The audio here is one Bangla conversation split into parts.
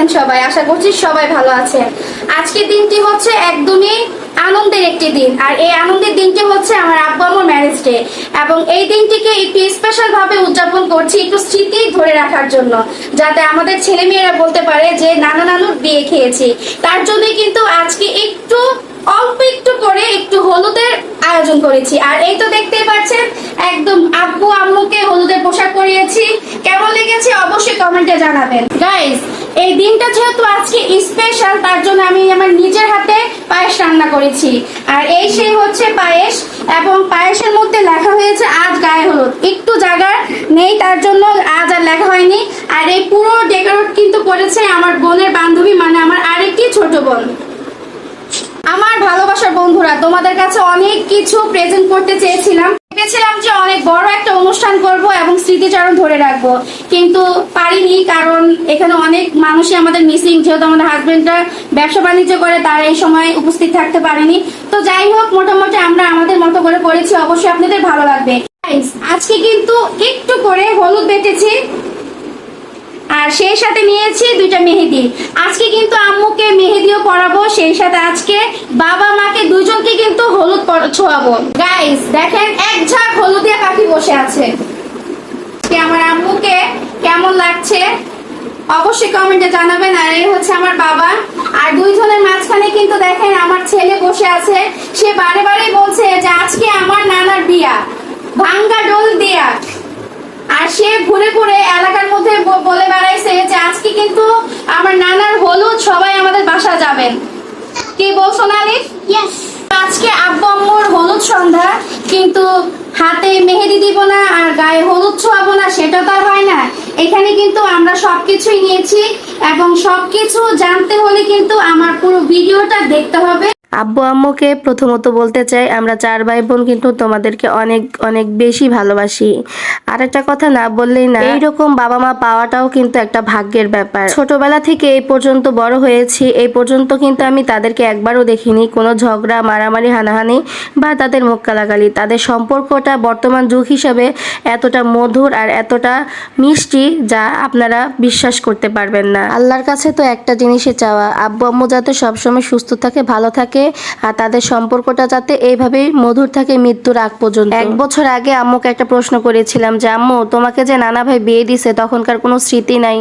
আশা করছি সবাই ভালো আছে আজকের দিনটি হচ্ছে একদমই আনন্দের একটি দিন। আর এই আনন্দের দিনটি হচ্ছে আমার আব্বু আমার ম্যারেজ ডে এবং এই দিনটিকে একটু স্পেশাল ভাবে উদযাপন করছি একটু স্মৃতি ধরে রাখার জন্য, যাতে আমাদের ছেলে মেয়েরা বলতে পারে যে, নানা নানুর বিয়ে খেয়েছি। তার জন্যই কিন্তু আজকে একটু, অল্প একটু করে একটু হলুদের আয়োজন করেছি। আর এই তো দেখতেই পাচ্ছেন, একদম আব্বু আম্মুকে হলুদের পোশাক পরিয়েছি। কেমন লেগেছে অবশ্যই কমেন্টে জানাবেন। গাইস এই দিনটা যেহেতু আজকে স্পেশাল তার জন্য আমি আমার নিজের হাতে পায়েস রান্না করেছি। আর এই সেই হচ্ছে পায়েস, এবং পায়েসের মধ্যে লেখা হয়েছে, আজ গায়ে হলুদ। একটু জায়গা নেই তার জন্য, আজ আর লেখা হয়নি। আর এই পুরো ডেকোরেট কিন্তু করেছে আমার বোনের বান্ধবী মানে আমার আরেকটি ছোট বোন। আমার ভালোবাসার বন্ধুরা, তোমাদের কাছে অনেক কিছু প্রেজেন্ট করতে চেয়েছিলাম ভেবেছিলাম যে অনেক বড় একটা অনুষ্ঠান করব এবং ধরে রাখব। কিন্তু পারিনি কারণ এখানে অনেক মানুষই আমাদের মিসিং যেহেতু আমাদের হাজবেন্ডরা ব্যবসা বাণিজ্য করে, তার এই সময় উপস্থিত থাকতে পারেনি। তো যাই হোক, মোটামুটি আমরা আমাদের মতো করে করেছি, অবশ্যই আপনাদের ভালো লাগবে। আজকে কিন্তু একটু করে হলুদ বেটেছি, আর সেই সাথে নিয়েছি দুইটা মেহেদি। আজকে কিন্তু আম্মুকে মেহেদিও পরাবো, সেই সাথে আজকে বাবা মাকে দুজনকে কিন্তু হলুদ ছোঁয়াবো। গাইস দেখেন, এক ঝাঁক হলুদিয়া পাখি বসে আছে। আজকে আমার আম্মুকে কেমন লাগছে? অবশ্যই কমেন্টে জানাবেন। আর এই হচ্ছে আমার বাবা। আর দুইজনের মাঝখানে কিন্তু দেখেন আমার ছেলে বসে আছে। সে বারে বারে বলছে যে আজকে আমার নানার বিয়া। ভাঙ্গা ডোল দিয়া। আর সে ঘুরে ঘুরে এলাকার মধ্যে বলে বেড়াইছে যে আজকে কিন্তু আমার নানার হলুদ সবাই আমাদের বাসা যাবেন। কি বলছো নালি আজকে আব্বু আম্মুর হলুদ সন্ধ্যা কিন্তু হাতে মেহেদি দিব না আর গায়ে হলুদ ছোঁয়াবো না, সেটা তো হয় না। এখানে কিন্তু আমরা সবকিছুই নিয়েছি এবং সবকিছু জানতে হলে কিন্তু আমার পুরো ভিডিওটা দেখতে হবে। আব্বু আম্মুকে প্রথমত বলতে চাই, আমরা চার ভাই বোন কিন্তু তোমাদেরকে অনেক অনেক বেশি ভালোবাসি। আর একটা কথা না বললেই না, এইরকম বাবা মা পাওয়াটাও কিন্তু একটা ভাগ্যের ব্যাপার। ছোটবেলা থেকে এই পর্যন্ত বড় হয়েছি, এই পর্যন্ত কিন্তু আমি তাদেরকে একবারও দেখিনি। কোনো ঝগড়া, মারামারি, হানাহানি বা তাদের মুখ কালাকালি। তাদের সম্পর্কটা বর্তমান যুগ হিসাবে এতটা মধুর আর এতটা মিষ্টি যা আপনারা বিশ্বাস করতে পারবেন না। আল্লাহর কাছে তো একটা জিনিসই চাওয়া। আব্বু আম্মু যাতে সবসময় সুস্থ থাকে, ভালো থাকে আর তাদের সম্পর্কটা যাতে এইভাবেই মধুর থাকে মৃত্যুর আগ পর্যন্ত। এক বছর আগে আম্মুকে একটা প্রশ্ন করেছিলাম যে, আম্মু, তোমাকে যে নানা ভাই বিয়ে দিছে, তখনকার কোনো স্মৃতি নাই।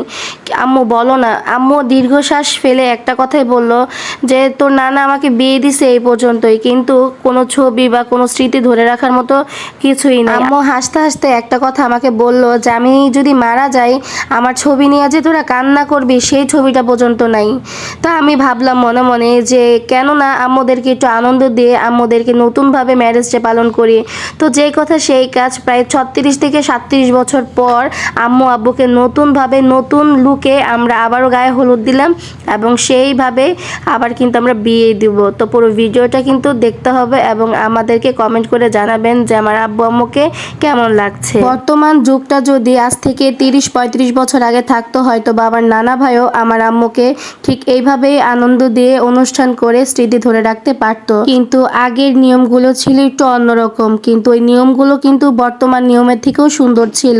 আম্মু বলো না। আম্মু দীর্ঘশ্বাস ফেলে একটা কথাই বলল যে, তোর নানা আমাকে বিয়ে দিছে এই পর্যন্তই, কিন্তু কোনো ছবি বা কোনো স্মৃতি ধরে রাখার মতো কিছুই না আম্মু হাসতে হাসতে একটা কথা আমাকে বলল যে, আমি যদি মারা যাই, আমার ছবি নিয়ে যে তোরা কান্না করবি, সেই ছবিটা পর্যন্ত নাই। তা আমি ভাবলাম মনে মনে যে কেন না আম্মুদেরকে একটু আনন্দ দিয়ে আম্মুদেরকে নতুনভাবে ম্যারেজ পালন করি। তো যেই কথা সেই কাজ প্রায় ছত্রিশ থেকে সাতত্রিশ বছর পর আম্মু আব্বুকে নতুনভাবে নতুন লুকে আমরা আবারও গায়ে হলুদ দিলাম এবং সেইভাবে আবার কিন্তু আমরা বিয়ে দিব। তো পুরো ভিডিওটা কিন্তু দেখতে হবে এবং আমাদেরকে কমেন্ট করে জানাবেন যে আমার আব্বু আম্মুকে কেমন লাগছে। বর্তমান যুগটা যদি আজ থেকে তিরিশ পঁয়ত্রিশ বছর আগে থাকতো, হয়তো বা আমার নানা ভাইও আমার আম্মুকে ঠিক এইভাবেই আনন্দ দিয়ে অনুষ্ঠান করে স্মৃতি ধরে রাখতে পারতো। কিন্তু আগের নিয়মগুলো ছিল একটু অন্যরকম। কিন্তু ওই নিয়মগুলো কিন্তু বর্তমান নিয়মের থেকেও সুন্দর ছিল।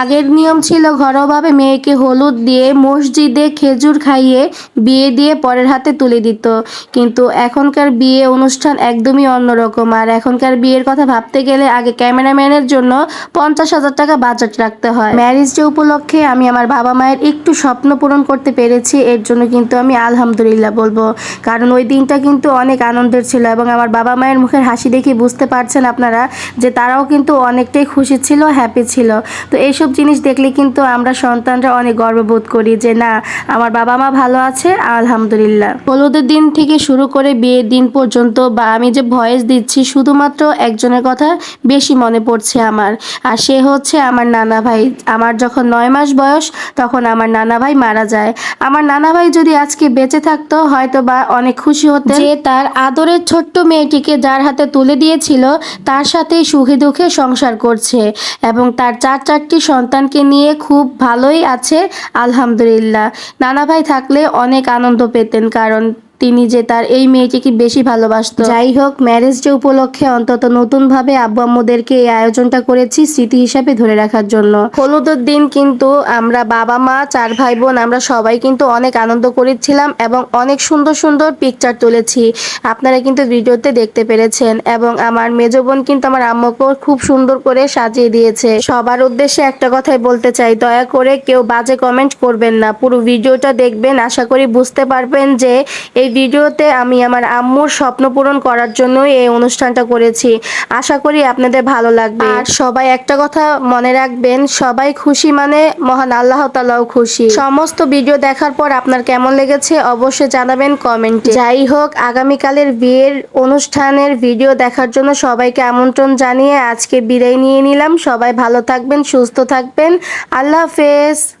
আগের নিয়ম ছিল ঘরোয়াভাবে মেয়েকে হলুদ দিয়ে মসজিদে খেজুর খাইয়ে বিয়ে দিয়ে পরের হাতে তুলে দিত। কিন্তু এখনকার বিয়ে অনুষ্ঠান একদমই অন্যরকম। আর এখনকার বিয়ের কথা ভাবতে গেলে আগে ক্যামেরাম্যানের জন্য পঞ্চাশ হাজার টাকা বাজেট রাখতে হয়। ম্যারেজ ডে উপলক্ষে আমি আমার বাবা মায়ের একটু স্বপ্ন পূরণ করতে পেরেছি। এর জন্য কিন্তু আমি আলহামদুলিল্লাহ বলব। কারণ ওই দিনটা কিন্তু অনেক আনন্দের ছিল এবং আমার বাবা মায়ের মুখের হাসি দেখে বুঝতে পারছেন আপনারা যে তারাও কিন্তু অনেকটাই খুশি ছিল হ্যাপি ছিল। তো এইসব জিনিস দেখলে কিন্তু আমরা সন্তানরা অনেক গর্ববোধ করি যে না, আমার বাবা মা ভালো আছে, আলহামদুলিল্লাহ। হলুদের দিন থেকে শুরু করে বিয়ের দিন পর্যন্ত বা আমি যে ভয়েস দিচ্ছি শুধুমাত্র একজনের কথা বেশি মনে পড়ছে আমার। আর সে হচ্ছে আমার নানা ভাই। আমার যখন নয় মাস বয়স, তখন আমার নানা ভাই মারা যায়। আমার নানা ভাই যদি আজকে বেঁচে থাকতো হয়তো বা অনেক খুশি হতে যে তার আদরের ছোট্ট মেয়েটিকে যার হাতে তুলে দিয়েছিল, তার সাথে সুখে দুঃখে সংসার করছে এবং তার চার চারটি সন্তানকে নিয়ে খুব ভালোই আছে, আলহামদুলিল্লাহ। নানা ভাই থাকলে অনেক আনন্দ পেতেন, কারণ তিনি যে তার এই মেয়েটিকে বেশি ভালোবাসতো। যাই হোক ম্যারেজ ডে উপলক্ষে অন্তত নতুন ভাবে আব্বু আম্মুদেরকে এই আয়োজনটা করেছি স্মৃতি হিসাবে ধরে রাখার জন্য। হলুদের দিন কিন্তু আমরা বাবা মা, চার ভাই বোন আমরা সবাই কিন্তু অনেক আনন্দ করেছিলাম এবং অনেক সুন্দর সুন্দর পিকচার তুলেছি। আপনারা কিন্তু ভিডিওতে দেখতে পেরেছেন এবং আমার মেজ বোন কিন্তু আমার আম্মুকেও খুব সুন্দর করে সাজিয়ে দিয়েছে। সবার উদ্দেশ্যে একটা কথাই বলতে চাই, দয়া করে কেউ বাজে কমেন্ট করবেন না। পুরো ভিডিওটা দেখবেন, আশা করি বুঝতে পারবেন যে এই ভিডিওতে আমি আমার আম্মুর স্বপ্ন পূরণ করার জন্যই এই অনুষ্ঠানটা করেছি। আশা করি আপনাদের ভালো লাগবে। আর সবাই একটা কথা মনে রাখবেন, সবাই খুশি মানে মহান আল্লাহ তালাও খুশি। সমস্ত ভিডিও দেখার পর আপনার কেমন লেগেছে অবশ্যই জানাবেন কমেন্টে। যাই হোক, আগামীকালের বিয়ের অনুষ্ঠানের ভিডিও দেখার জন্য সবাইকে আমন্ত্রণ জানিয়ে আজকে বিদায় নিয়ে নিলাম। সবাই ভালো থাকবেন, সুস্থ থাকবেন। আল্লাহ হাফেজ।